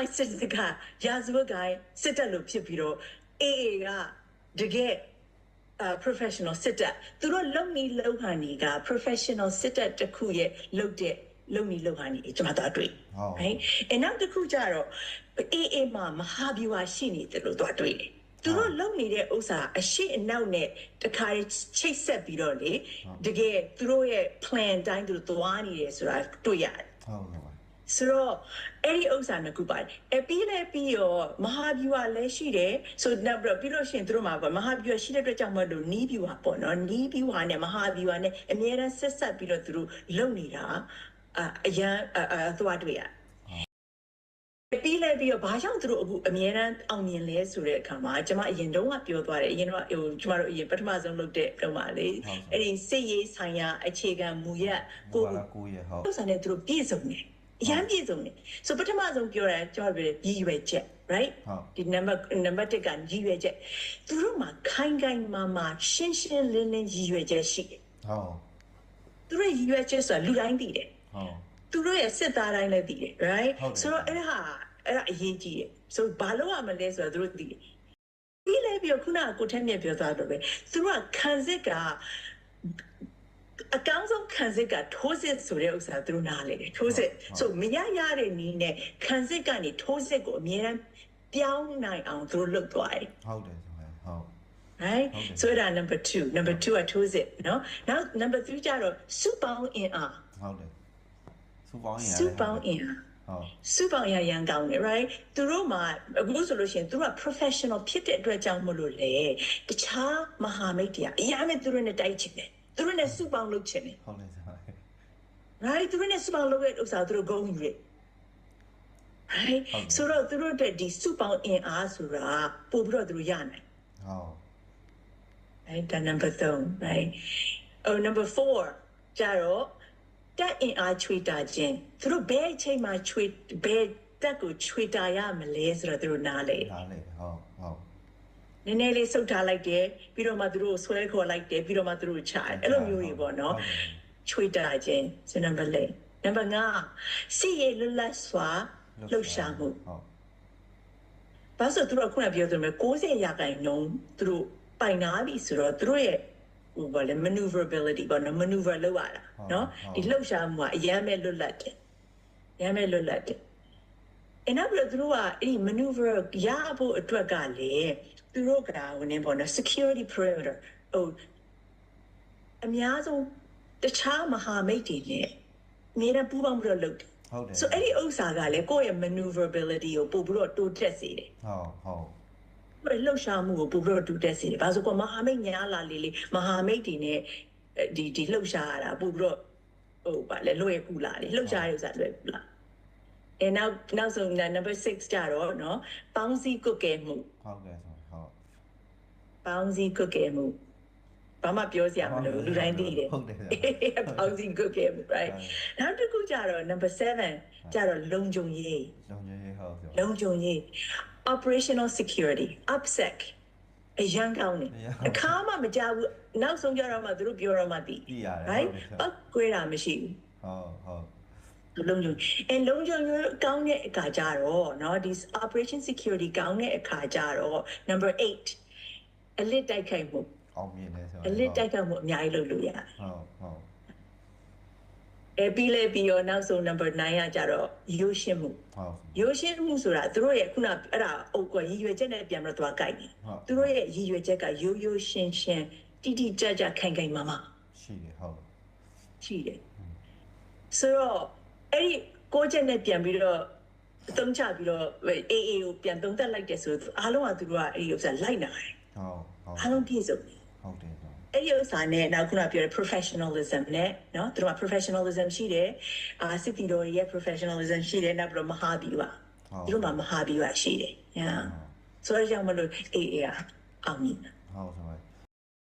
မိုက်စစ်ကရာဇဝတ်ကိုင်းစစ်တပ်လို့ဖြစ်ပြီးတော့ AA ကတကယ်အာ professional စစ်တပ်သူတို့လုံနေလုံဟန်နေက professional စစ်တပ်တစ်ခုရဲ့လုံတဲ့လုံနေလုံဟန်နေကျွန်မတို့တွေ့ဟုတ် right အဲနောက်တစ်ခုကျတော့ AA မှာမဟာဗျူဟာရှိနေတယ်လို့တို့တွေ့တယ်သူတို့လုံနေတဲ့ဥစ္စာအရှိအနောက်နဲ့တခါတည်းချိတ်ဆက်ပြီးတော့လေတကယ်သူတို့ရဲ့ plan တိုင်းသူတို့သွားနေတယ်ဆိုတာတွေ့ရတယ်ဟုတ်ကဲ့ပါ ဆိုတော့အဲ့ဒီဥစ္စာနှစ်ခုပါတယ်အပြီးလည်းပြီးရောမဟာဗျူဟာလည်းရှိတယ်ဆိုတော့ပြီးတော့ပြီးလို့ရှိရင်သူတို့မှာပေါ့မဟာဗျူဟာရှိတဲ့အတွက်ကြောင့်မလို့နီးဗျူဟာပေါ့နော်နီးဗျူဟာနဲ့မဟာဗျူဟာနဲ့အများအားဆက်ဆက်ပြီးတော့သူတို့လုပ်နေတာအအရန်အအသွားတွေ့ရပြီးလည်းပြီးတော့ဘာကြောင့်သူတို့အခုအများအားအောင်မြင်လဲဆိုတဲ့အခါမှာကျွန်မအရင်တုန်းကပြောသွားတယ်အရင်တော့ဟိုကျွန်မတို့အရင်ပထမဆုံးလုပ်တဲ့တော့ပါလေအဲ့ဒီစိတ်ရေးဆိုင်ရာအခြေခံမူရကိုကိုကိုရဟုတ်ဥစ္စာနဲ့သူတို့ပြည့်စုံတယ် အရန်ပြည့်စုံတယ်ဆိုပထမဆုံးပြောတာကျွန်တော်ပြောရည်ရွယ်ချက် right ဟုတ်ဒီ number number 1ကရည်ရွယ်ချက်သူတို့မှာခိုင်ခိုင်မာမာရှင်းရှင်းလင်းလင်းရည်ရွယ်ချက်ရှိတယ်ဟုတ်သူတို့ရည်ရွယ်ချက်ဆိုတာလူတိုင်းသိတယ်ဟုတ်သူတို့ရဲ့စစ်သားတိုင်းလည်းသိတယ် right ဟုတ်တယ်ဆိုတော့အဲ့ဒါဟာအဲ့ဒါအရေးကြီးတယ်ဆိုဘာလို့ရမလဲဆိုတာသူတို့သိတယ်ပြီးလဲပြီးတော့ခုနကကိုထက်မြက်ပြောသွားတော့ပဲသူတို့ကခံစစ်က အကောင်းဆုံးခံစစ်ကထိုးစစ်ဆိုတဲ့ဥစ္စာသူတို့နားလေတယ်ထိုးစစ်ဆိုမရရတဲ့နည်းနဲ့ခံစစ်ကနေထိုးစစ်ကိုအမြဲတမ်းပြောင်းနိုင်အောင်သူတို့လုပ်သွားတယ် ဟုတ်တယ်ဆိုရင်ဟုတ် right ဟုတ်တယ် so that number 2 number 2ကထိုးစစ်เนาะနောက် number 3ကျတော့စုပေါင်းအင်အား ဟုတ်တယ်စူပေါင်းရ စုပေါင်းအင်အား ဟုတ် စုပေါင်းရရန်ကောင်းတယ် right သူတို့မှာအခုဆိုလို့ရှိရင်သူတို့က professional ဖြစ်တဲ့အတွက်ကြောင့်မလို့လေတခြားမဟာမိတ်တွေကအများနဲ့သူတို့နဲ့တိုက်ချင်တယ် သူတို့နဲ့စုပေါင်းလုပ်ချင်တယ်ဟုတ်တယ်ဆိုရင် right သူတို့နဲ့စုပေါင်းလုပ်တဲ့ဥစ္စာသူတို့ဂုဏ်ယူတယ် right ဆိုတော့သူတို့အတွက်ဒီစုပေါင်းအင်အားဆိုတာပို့ပြီးတော့သူတို့ရနိုင်ဟုတ် right ဒါ number 3 right oh number 4ကြတော့တက်အင်အားချွေတာခြင်းသူတို့ဘယ်အချိန်မှာချွေဘယ်တက်ကိုချွေတာရမလဲဆိုတော့သူတို့နားလေဒါလေဟုတ်ဟုတ် နည်းနည်းလေးဆုတ်ထားလိုက်တယ်ပြီးတော့မှသူတို့ကိုဆွဲခေါ်လိုက်တယ်ပြီးတော့မှသူတို့ကိုချတယ်အဲ့လိုမျိုးတွေပေါ့နော်ချွေတာခြင်းစနံပါတ်လေးနံပါတ်5စီရလွတ်လပ်စွာလှုပ်ရှားမှုဟုတ်ဘာလို့ဆိုသူတို့ကခုနပြောသလိုမျိုး60ရာခိုင်နှုန်းသူတို့ပိုင်နာပြီဆိုတော့သူတို့ရဲ့ဟိုဘာလဲ maneuverability ပေါ့နော် maneuver လုပ်ရတာနော်ဒီလှုပ်ရှားမှုကအရမ်းပဲလွတ်လပ်တယ်အရမ်းပဲလွတ်လပ်တယ် အဲ့နောက်ပြီးတော့သူတို့ကအဲ့ဒီ maneuver ရဖို့အတွက်ကလေသူတို့ကဟိုနေပေါ့နော် security perimeter ဟိုအများဆုံးတခြားမဟာမိတ်တွေနဲ့အများနဲ့ပူးပေါင်းပြီးတော့လုပ်တယ်ဟုတ်တယ် so အဲ့ဒီဥစ္စာကလည်းကိုယ့်ရဲ့ maneuverability ကိုပို့ပြီးတော့တိုးတက်စေတယ်ဟုတ်ဟုတ်ဘယ်လှုပ်ရှားမှုကိုပို့ပြီးတော့တူတက်စေတယ်။ဘာလို့ဆိုတော့မဟာမိတ်ညာလာလေလေမဟာမိတ်တွေနဲ့ဒီဒီလှုပ်ရှားရတာပို့ပြီးတော့ဟိုဗာလေလွယ်ကူလာတယ်လှုပ်ရှားရဥစားလွယ်ကူလာ။ အဲနောက်နောက်ဆုံး number 6ကြတော့เนาะပေါင်းစည်းကုတ်ကဲမှု ဟုတ်တယ်ဆိုဟုတ် ပေါင်းစည်းကုတ်ကဲမှုဘာမှပြောစရာမလိုဘူးလူတိုင်းသိတယ် ဟုတ်တယ် ပေါင်းစည်းကုတ်ကဲမှု right နောက်တစ်ခုကြတော့ number 7ကြတော့လုံခြုံရေး လုံးကြီးဟုတ်ဆို လုံခြုံရေး operational security upsec အရန်ကောင်းတယ်အခါမှမကြဘူးနောက်ဆုံးကြတော့မှသူတို့ပြောတော့မှသိ ကြည့်ရတယ် right ပောက်ကွဲတာမရှိ ဟုတ်ဟုတ် ဘူးလုံခြုံအဲလုံခြုံရေးကောင်းတဲ့အခါကြတော့เนาะဒီ operation security ကောင်းတဲ့အခါကြတော့ number 8အလစ်တိုက်ခိုက်မှု အောင်မြင်တယ်ဆို အလစ်တိုက်ခိုက်မှုအများကြီးလုပ်လို့ရတယ် ဟုတ်ဟုတ် အဲပြီးလဲပြီးရောနောက်ဆုံး number 9ကကြတော့ရိုးရှင်းမှု ဟုတ် ရိုးရှင်းမှုဆိုတာသူတို့ရဲ့ခုနအဲ့ဒါအုပ်ကရည်ရွယ်ချက်နဲ့ပြန်ပြီးတော့သွားကြိုက်တယ် ဟုတ် သူတို့ရဲ့ရည်ရွယ်ချက်ကရိုးရိုးရှင်းရှင်းတိတိကျကျခိုင်ခိုင်မာမာ ရှိတယ်ဟုတ် ရှိတယ်ဆိုတော့ အဲ့ဒီကိုချက်နဲ့ပြန်ပြီးတော့အသုံးချပြီးတော့အေးအေးကိုပြန်သုံးသက်လိုက်တယ်ဆိုတော့အားလုံးကသူတို့ကအဲ့ဒီဥစ္စာလိုက်နာတယ် ဟုတ်ဟုတ် အားလုံးပြည့်စုံတယ် ဟုတ်တယ်ဟုတ် အဲ့ဒီဥစ္စာနဲ့နောက်ခုနပြောတဲ့ professionalism နဲ့เนาะသူတို့က professionalism ရှိတယ်အာစစ်တီတော်ရဲ့ professionalism ရှိတယ်နောက်ပြီးတော့မဟာဘီဝသူတို့မှာမဟာဘီဝရှိတယ်ညာဆိုတော့ကြောင့်မလို့အေးအေးအောင်မြင် ဟုတ်ဆို